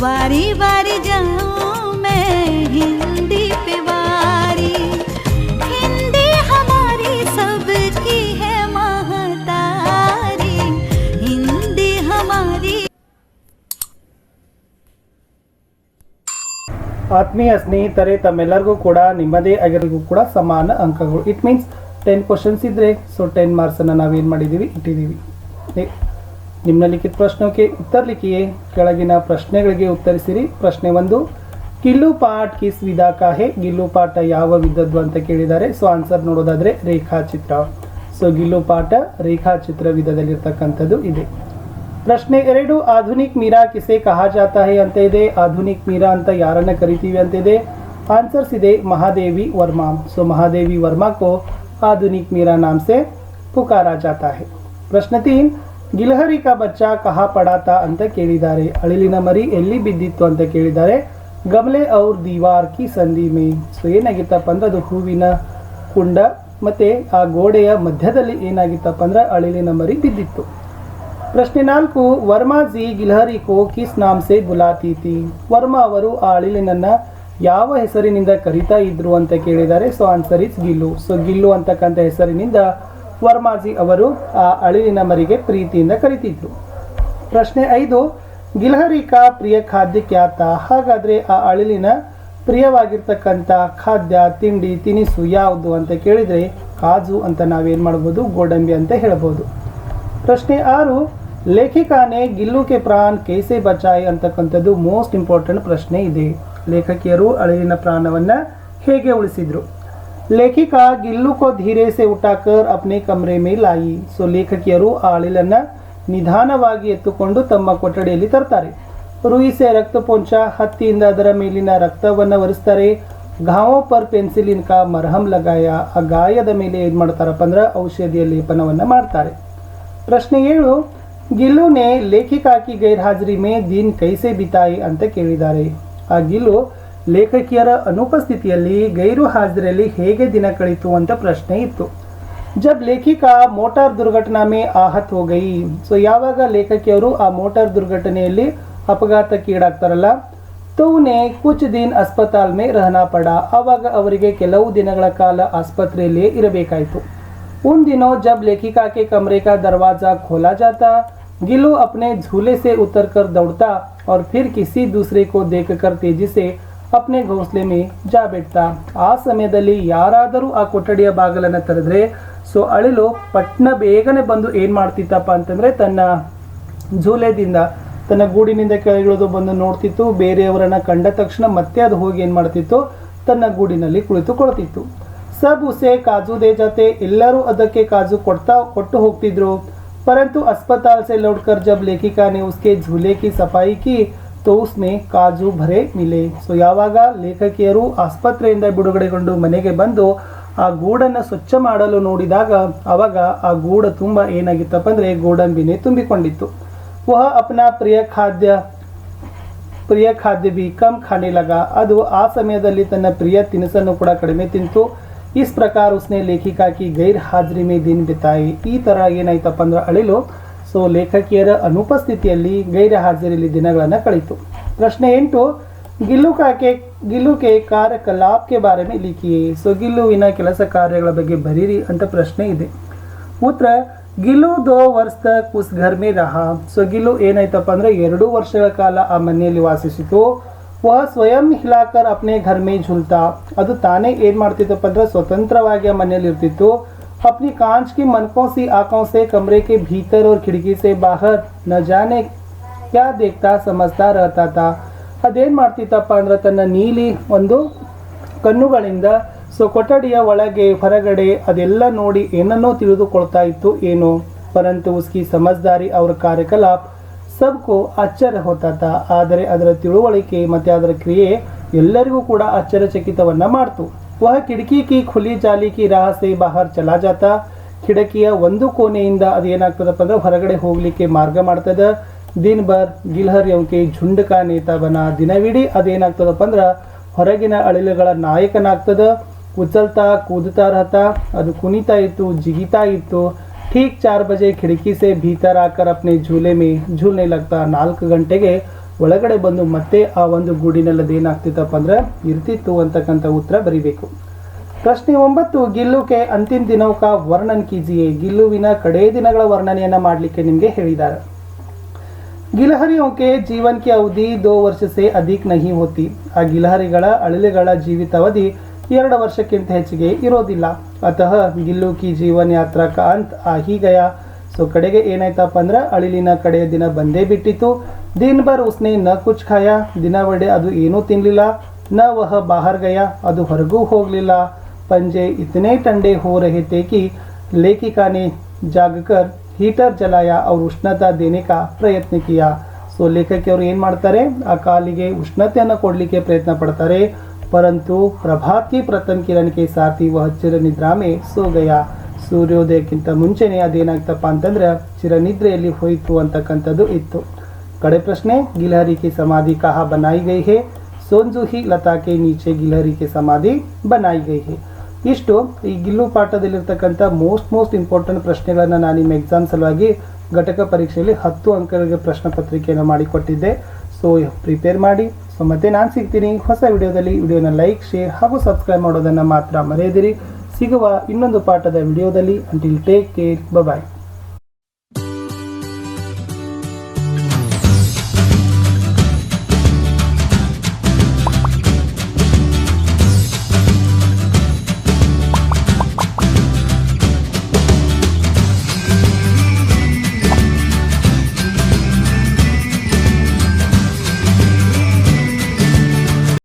बारी बारी जाऊं मैं हिंदी पे बारी हिंदी हमारी सबकी है महतारी हिंदी हमारी ಆತ್ಮೀಯ ಸ್ನೇಹಿತರೆ ತಮ್ಮೆಲ್ಲರಿಗೂ ಕೂಡ ನಿಮ್ಮದೇ ಆಗಿರೋರಿಗೂ ಕೂಡ ಸಮಾನ ಅಂಕಗಳು ಇಟ್ ಮೀನ್ಸ್ ಟೆನ್ ಕ್ವಶನ್ಸ್ ಇದ್ದರೆ ಸೊ ಟೆನ್ ಮಾರ್ಕ್ಸನ್ನು ನಾವೇನು ಮಾಡಿದ್ದೀವಿ ಇಟ್ಟಿದ್ದೀವಿ ನೆ- ನಿಮ್ನಲಿಖಿತ ಪ್ರಶ್ನಕ್ಕೆ ಉತ್ತರ ಕೆಳಗಿನ ಪ್ರಶ್ನೆಗಳಿಗೆ ಉತ್ತರಿಸಿರಿ. ಪ್ರಶ್ನೆ ಒಂದು ಗಿಲ್ಲು ಪಾಠ ಕಿಸ್ ವಿಧ ಕಾಹೆ? ಗಿಲ್ಲು ಪಾಠ ಯಾವ ವಿಧದ್ದು ಅಂತ ಕೇಳಿದ್ದಾರೆ. ಸೊ ಆನ್ಸರ್ ನೋಡೋದಾದ್ರೆ ರೇಖಾಚಿತ್ರ. ಸೊ ಗಿಲ್ಲು ಪಾಠ ರೇಖಾಚಿತ್ರ ವಿಧದಲ್ಲಿರ್ತಕ್ಕಂಥದ್ದು ಇದೆ. ಪ್ರಶ್ನೆ ಎರಡು, ಆಧುನಿಕ ಮೀರಾ ಕಿಸೆ ಕಹಾ ಜಾತಾ ಹೇ ಅಂತ ಇದೆ. ಆಧುನಿಕ ಮೀರಾ ಅಂತ ಯಾರನ್ನ ಕರಿತೀವಿ ಅಂತ ಇದೆ? ಆನ್ಸರ್ಸ್ ಇದೆ ಮಹಾದೇವಿ ವರ್ಮಾ. ಸೊ ಮಹಾದೇವಿ ವರ್ಮಾ ಕೋ ಆಧುನಿಕ್ ಮೀರಾ ನಾಮ್ಸೆ ಪುಕಾರ ಪುಕಾರಾ ಜಾತಾ ಹೇ. ಪ್ರಶ್ನೆ ತೀನ್ ಗಿಲಹರಿ ಕಾ ಬಚ್ಚಾ ಕಹಾ ಪಡಾತ ಅಂತ ಕೇಳಿದ್ದಾರೆ. ಅಳಿಲಿನ ಮರಿ ಎಲ್ಲಿ ಬಿದ್ದಿತ್ತು ಅಂತ ಕೇಳಿದ್ದಾರೆ. ಗಮಲೆ ಔರ್ ದೀವಾರ್ ಕಿ ಸಂಧಿ ಮೇ. ಸೊ ಏನಾಗಿತ್ತಪ್ಪ ಅಂದ್ರೆ ಅದು ಹೂವಿನ ಕುಂಡ ಮತ್ತೆ ಆ ಗೋಡೆಯ ಮಧ್ಯದಲ್ಲಿ ಏನಾಗಿತ್ತಪ್ಪ ಅಂದ್ರೆ ಅಳಿಲಿನ ಮರಿ ಬಿದ್ದಿತ್ತು. ಪ್ರಶ್ನೆ ನಾಲ್ಕು, ವರ್ಮಾ ಜಿ ಗಿಲ್ಹರಿ ಕೋ ಕಿಸ್ ನಾಮ್ ಸೆ ಬುಲಾತಿ ತಿ ವರ್ಮಾ ಅವರು ಆ ಅಳಿಲಿನನ್ನ ಯಾವ ಹೆಸರಿನಿಂದ ಕರಿತಾ ಇದ್ರು ಅಂತ ಕೇಳಿದ್ದಾರೆ. So answer is Gillu. So Gillu ಅಂತಕ್ಕಂಥ ಹೆಸರಿನಿಂದ ವರ್ಮಾಜಿ ಅವರು ಆ ಅಳಿಲಿನ ಮರಿಗೆ ಪ್ರೀತಿಯಿಂದ ಕರಿತಿದ್ರು. ಪ್ರಶ್ನೆ ಐದು, ಗಿಲ್ಹರಿಕಾ ಪ್ರಿಯ ಖಾದ್ಯ ಖ್ಯಾತ, ಹಾಗಾದ್ರೆ ಆ ಅಳಿಲಿನ ಪ್ರಿಯವಾಗಿರ್ತಕ್ಕಂಥ ಖಾದ್ಯ, ತಿಂಡಿ, ತಿನಿಸು ಯಾವುದು ಅಂತ ಕೇಳಿದ್ರೆ ಕಾಜು ಅಂತ ನಾವೇನು ಮಾಡ್ಬೋದು, ಗೋಡಂಬಿ ಅಂತ ಹೇಳ್ಬೋದು. ಪ್ರಶ್ನೆ ಆರು, ಲೇಖಿಕಾನೆ ಗಿಲ್ಲುಕೆ ಪ್ರಾಣ್ ಕೈಸೆ ಬಚಾಯ್ ಅಂತಕ್ಕಂಥದ್ದು ಮೋಸ್ಟ್ ಇಂಪಾರ್ಟೆಂಟ್ ಪ್ರಶ್ನೆ ಇದೆ. ಲೇಖಕಿಯರು ಅಳಿಲಿನ ಪ್ರಾಣವನ್ನು ಹೇಗೆ ಉಳಿಸಿದ್ರು? ಲೇಖಿಕಾ गिल्लू ಕೋ धीरे से ಉಟಾಕರ್ अपने ಕಮರೆ में ಲಾಯಿ ಸೊ ಲೇಖಕಿಯರು ಆ ಅಳಿಲನ್ನು ನಿಧಾನವಾಗಿ ಎತ್ತುಕೊಂಡು ತಮ್ಮ ಕೊಠಡಿಯಲ್ಲಿ ತರ್ತಾರೆ। ರುಯಿಸೆ ರಕ್ತ ಪೊಂಚ, ಹತ್ತಿಯಿಂದ ಅದರ ಮೇಲಿನ ರಕ್ತವನ್ನು ಒರೆಸ್ತಾರೆ। ಘಾವೋ ಪರ್ ಪೆನ್ಸಿಲಿನ್ ಕಾ ಮರಹಂ ಲಗಾಯ, ಆ ಗಾಯದ ಮೇಲೆ ಏನು ಮಾಡ್ತಾರಪ್ಪ ಅಂದ್ರೆ ಔಷಧಿಯ ಲೇಪನವನ್ನು ಮಾಡ್ತಾರೆ। ಪ್ರಶ್ನೆ ಏಳು ಗಿಲ್ಲುನೆ ಲೇಖಿಕಾ ಕಿ ಗೈರ್ಹಾಜರಿ ಮೇ ದಿನ್ ಕೈಸೆ ಬಿತಾಯಿ ಅಂತ ಕೇಳಿದ್ದಾರೆ। ಆ ಗಿಲ್ಲು ಲೇಖಕಿಯರ ಅನುಪಸ್ಥಿತಿಯಲ್ಲಿ ಗೈರು ಹಾಜರಿಯಲ್ಲಿ ಹೇಗೆ ದಿನ ಕಳಿತು ಅಂತ ಪ್ರಶ್ನೆ ಇತ್ತು ಜಬ್ ಲೇಖಿಕಾ ಮೋಟಾರ್ ದುರ್ಘಟನಾ ಮೇ ಆಹತ್ ಹೋ ಗೈ ಸೊ ಯಾವಾಗ ಲೇಖಕಿಯವರು ಆ ಮೋಟಾರ್ ದುರ್ಘಟನೆಯಲ್ಲಿ ಅಪಘಾತಕ್ಕೀಡಾಗ್ತಾರಲ್ಲ ತೌನೆ ಕುಚ್ ದಿನ್ ಅಸ್ಪತಾಲ್ ಮೇ ರಹನಾ ಪಡ ಆವಾಗ ಅವರಿಗೆ ಕೆಲವು ದಿನಗಳ ಕಾಲ ಆಸ್ಪತ್ರೆಯಲ್ಲಿಯೇ ಇರಬೇಕಾಯಿತು उन दिनों जब लेखिका के कमरे का दरवाजा खोला जाता गिलू अपने झूले से उतरकर दौड़ता और फिर किसी दूसरे को देखकर तेजी से ಅಪ್ನೆ ಘೋಸ್ಲೆ ಮೇ ಜಾ ಬಿಡ್ತಾ. ಆ ಸಮಯದಲ್ಲಿ ಯಾರಾದರೂ ಆ ಕೊಠಡಿಯ ಬಾಗಿಲನ್ನು ತೆರೆದ್ರೆ, ಸೊ ಅಳಿಲು ಪಟ್ನ ಬೇಗನೆ ಬಂದು ಏನು ಮಾಡ್ತಿತ್ತಪ್ಪ ಅಂತಂದರೆ ತನ್ನ ಝೂಲೆದಿಂದ ತನ್ನ ಗೂಡಿನಿಂದ ಕೆಳಗಿಳಿದು ಬಂದು ನೋಡ್ತಿತ್ತು, ಬೇರೆಯವರನ್ನು ಕಂಡ ತಕ್ಷಣ ಮತ್ತೆ ಅದು ಹೋಗಿ ಏನು ಮಾಡ್ತಿತ್ತು, ತನ್ನ ಗೂಡಿನಲ್ಲಿ ಕುಳಿತುಕೊಳ್ತಿತ್ತು. ಸಬ್ ಉಸೆ ಕಾಜು ದೇ ಜಾತೆ, ಎಲ್ಲರೂ ಅದಕ್ಕೆ ಕಾಜು ಕೊಡ್ತಾ ಕೊಟ್ಟು ಹೋಗ್ತಿದ್ರು. ಪರಂತು ಅಸ್ಪತಾಲ್ ಸೆ ಲೌಟ್ಕರ್ ಜಬ್ ಲೇಖಿಕಾನೆ ಉಸ್ಕೆ ಝೂಲೆ ಕಿ ಸಫಾಯಿ ಕಿ तो उसमें ಕಾಜು ಭರೆ ಮಿಲೆ ಸೊ ಯಾವಾಗ ಲೇಖಕಿಯರು ಆಸ್ಪತ್ರೆಯಿಂದ ಬಿಡುಗಡೆಗೊಂಡು ಮನೆಗೆ ಬಂದು ಆ ಗೂಡನ್ನು ಸ್ವಚ್ಛ ಮಾಡಲು ನೋಡಿದಾಗ ಅವಾಗ ಆ ಗೂಡ ತುಂಬ ಏನಾಗಿತ್ತಪ್ಪ ಅಂದ್ರೆ ಗೋಡಂಬಿನೇ ತುಂಬಿಕೊಂಡಿತ್ತು ವಹ ಅಪ್ನಾ ಪ್ರಿಯ ಖಾದ್ಯ ಪ್ರಿಯ ಖಾದ್ಯ ಬಿ ಕಮ್ ಖಾನೆ ಲಗ ಅದು ಆ ಸಮಯದಲ್ಲಿ ತನ್ನ ಪ್ರಿಯ ತಿನಿಸನ್ನು ಕೂಡ ಕಡಿಮೆ ತಿಂತು ಇಸ್ ಪ್ರಕಾರ ಉಸ್ನೆ ಲೇಖಿಕಾ ಕಿ ಗೈರ್ ಹಾಜರಿ ಮೇ ದಿನ ಬಿತಾಯಿ ಈ ತರ ಏನಾಯ್ತಪ್ಪ ಅಂದ್ರೆ ಅಳಿಲು ಸೊ ಲೇಖಕಿಯರ ಅನುಪಸ್ಥಿತಿಯಲ್ಲಿ ಗೈರ ಹಾಜರಿಯಲ್ಲಿ ದಿನಗಳನ್ನು ಕಳೆಯಿತು ಪ್ರಶ್ನೆ ಎಂಟು, ಗಿಲ್ಲು ಕಾಕೆ, ಗಿಲ್ಲು ಕೆ ಕಾರ್ಯಕಲಾಪ್ ಕೆ ಬಾರೆ ಮೇ ಸೊ ಗಿಲ್ಲುವಿನ ಕೆಲಸ ಕಾರ್ಯಗಳ ಬಗ್ಗೆ ಬರೀರಿ ಅಂತ ಪ್ರಶ್ನೆ ಇದೆ. ಉತ್ತರ ಗಿಲು ದೋ ವರ್ಷ ಕುಸ್ ಉಸ್ ಘರ್ ಮೇ ರಹಾ. ಸೊ ಗಿಲು ಏನಾಯ್ತಪ್ಪ ಅಂದ್ರೆ ಎರಡು ವರ್ಷಗಳ ಕಾಲ ಆ ಮನೆಯಲ್ಲಿ ವಾಸಿಸಿತು. ವಹ ಸ್ವಯಂ ಹಿಲಾಕರ್ ಅಪ್ನೆ ಘರ್ ಮೇ ಝುಲ್ತಾ. ಅದು ತಾನೇ ಏನ್ ಮಾಡ್ತಿತ್ತಪ್ಪ ಅಂದ್ರೆ ಸ್ವತಂತ್ರವಾಗಿ ಆ ಮನೆಯಲ್ಲಿ ಇರ್ತಿತ್ತು अपनी कांच की मनकों सी आंखों से कमरे के भीतर और खिड़की से बाहर न जाने क्या देखता समझता रहता था ಅದೇನ್ ಮಾಡ್ತಿತ್ತಪ್ಪ ಅಂದ್ರೆ ತನ್ನ ನೀಲಿ ಒಂದು ಕಣ್ಣುಗಳಿಂದ ಸೊ ಕೊಠಡಿಯ ಒಳಗೆ ಹೊರಗಡೆ ಅದೆಲ್ಲ ನೋಡಿ ಏನನ್ನೋ ತಿಳಿದುಕೊಳ್ತಾ ಇತ್ತು ಏನು ಪರಂತು ಉಸ್ಕಿ ಸಮಜ್ದಾರಿ ಅವರ ಕಾರ್ಯಕಲಾಪ್ ಸಬ್ಕೋ ಆಶ್ಚರ್ಯ ಹೋತಾತ ಆದರೆ ಅದರ ತಿಳುವಳಿಕೆ ಮತ್ತೆ ಅದರ ಕ್ರಿಯೆ ಎಲ್ಲರಿಗೂ ಕೂಡ ಆಶ್ಚರ್ಯಚಕಿತವನ್ನ ಮಾಡ್ತು ವಹ ಕಿಟಕಿ ಕಿ ಖುಲಿ ಜಾಲಿ ಕಿ ರಾಹ ಸೆ ಬಾಹರ್ ಚಲಾ ಜಾತ ಕಿಟಕಿಯ ಒಂದು ಕೋಣೆಯಿಂದ ಅದೇನಾಗ್ತದಪ್ಪ ಅಂದ್ರೆ ಹೊರಗಡೆ ಹೋಗ್ಲಿಕ್ಕೆ ಮಾರ್ಗ ಮಾಡ್ತದ ದಿನ್ ಭರ್ ಗಿಲ್ಹರ್ ಯೌಕೆ ಝುಂಡಕ ನೇತ ಬನ ದಿನವಿಡೀ ಅದೇನಾಗ್ತದಪ್ಪ ಅಂದ್ರೆ ಹೊರಗಿನ ಅಳಿಲುಗಳ ನಾಯಕನಾಗ್ತದ ಉಚ್ಚಲ್ತಾ ಕೂದುತ್ತಾ रहता ಅದು ಕುಣಿತಾ ಇತ್ತು ಜಿಗಿತಾ ಇತ್ತು ठीक चार बजे खिड़की से भीतर आकर अपने झूले में झूलने लगता ನಾಲ್ಕು ಗಂಟೆಗೆ ಒಳಗಡೆ ಬಂದು ಮತ್ತೆ ಆ ಒಂದು ಗೂಡಿನಲ್ಲಿ ಅದೇನಾಗ್ತಿತ್ತಪ್ಪ ಅಂದ್ರೆ ಇರ್ತಿತ್ತು ಅಂತಕ್ಕಂಥ ಉತ್ತರ ಬರೀಬೇಕು. ಪ್ರಶ್ನೆ ಒಂಬತ್ತು ಗಿಲ್ಲುಕೆ ಅಂತಿಮ ದಿನೌಕ ವರ್ಣನ್ ಕೀಜಿಯೇ? ಗಿಲ್ಲುವಿನ ಕಡೇ ದಿನಗಳ ವರ್ಣನೆಯನ್ನು ಮಾಡಲಿಕ್ಕೆ ನಿಮಗೆ ಹೇಳಿದ್ದಾರೆ. ಓಕೆ ಜೀವನಕ್ಕೆ ಅವಧಿ ದೋ ವರ್ಷಸೆ ಅಧಿಕ ನಹಿ ಹೋತಿ. ಆ ಗಿಲಹರಿಗಳ ಅಳಿಲೆಗಳ ಜೀವಿತಾವಧಿ ಎರಡು ವರ್ಷಕ್ಕಿಂತ ಹೆಚ್ಚಿಗೆ ಇರೋದಿಲ್ಲ. ಅತಃ ಗಿಲ್ಲುಕಿ ಜೀವನ ಯಾತ್ರಾ ಕಾ ಅಂತ ಆ ಹೀಗಯ ಸೊ ಕಡೆಗೆ ಏನಾಯ್ತಪ್ಪ ಅಂದ್ರೆ ಅಳಿಲಿನ ಕಡೆಯ ದಿನ ಬಂದೇ ಬಿಟ್ಟಿತ್ತು. ದಿನ ಬರ್ ಉಸ್ನೆ ನ ಕುಚ್ ಖಾಯ. ದಿನ ಒಡೆ ಅದು ಏನೂ ತಿನ್ನಲಿಲ್ಲ ನ ವಹ ಬಾಹರ್ ಗಯ. ಅದು ಹೊರಗೂ ಹೋಗಲಿಲ್ಲ. ಪಂಜೆ ಇತನೇ ಟಂಡೆ ಹೋ ರಹೆ ಕಿ ಲೇಖಿಕಾನೆ ಜಾಗಕರ್. ಹೀಟರ್ ಜಲಾಯ. ಅವ್ರು ಉಷ್ಣತ ದೇನಿಕ ಪ್ರಯತ್ನ ಕಿಯಾ. ಸೊ ಲೇಖಕಿ ಅವರು ಏನು ಮಾಡ್ತಾರೆ? ಆ ಕಾಲಿಗೆ ಉಷ್ಣತೆಯನ್ನು ಕೊಡಲಿಕ್ಕೆ ಪ್ರಯತ್ನ ಪಡ್ತಾರೆ. ಪರಂತು ಪ್ರಭಾತಿ ಪ್ರತನ್ ಕಿರಣ್ ಕೆ ಸಾಥಿ ವಹ ಸೋಗಯ ಸೋ ಗಯಾ. ಸೂರ್ಯೋದಯಕ್ಕಿಂತ ಮುಂಚೆನೇ ಅದೇನಾಗ್ತಪ್ಪ ಅಂತಂದ್ರೆ ಚಿರನಿದ್ರೆಯಲ್ಲಿ ಹೋಯಿತು ಅಂತಕ್ಕಂಥದ್ದು ಇತ್ತು. ಕಡೆ ಪ್ರಶ್ನೆ, ಗಿಲಹರಿಕೆ ಸಮಾಧಿ ಕಹ ಬನಾಯಿ ಗೈ ಹೇ ಸೋಂಜುಹಿ ಲತಾಕೆ ನೀಚೆ ಗಿಲ್ಹರಿಕೆ ಸಮಾಧಿ ಬನಾಯಿ ಗೈ ಹೇ ಇಷ್ಟು. ಈ ಗಿಲ್ಲು ಪಾಠದಲ್ಲಿರ್ತಕ್ಕಂಥ ಮೋಸ್ಟ್ ಮೋಸ್ಟ್ ಇಂಪಾರ್ಟೆಂಟ್ ಪ್ರಶ್ನೆಗಳನ್ನು ನಾನು ನಿಮ್ಮ ಎಕ್ಸಾಮ್ ಸಲುವಾಗಿ ಘಟಕ ಪರೀಕ್ಷೆಯಲ್ಲಿ ಹತ್ತು ಅಂಕಗಳಿಗೆ ಪ್ರಶ್ನೆ ಪತ್ರಿಕೆಯನ್ನು ಮಾಡಿಕೊಟ್ಟಿದ್ದೆ. ಸೊ ಪ್ರಿಪೇರ್ ಮಾಡಿ. ಸೊ ಮತ್ತೆ ನಾನು ಸಿಗ್ತೀನಿ. ಹೊಸ ವಿಡಿಯೋದಲ್ಲಿ ವಿಡಿಯೋನ ಲೈಕ್ ಶೇರ್ ಹಾಗೂ ಸಬ್ಸ್ಕ್ರೈಬ್ ಮಾಡೋದನ್ನು ಮಾತ್ರ ಮರೆಯದಿರಿ. ಸಿಗುವ ಇನ್ನೊಂದು ಪಾಠದ ವಿಡಿಯೋದಲ್ಲಿ. Until take care bye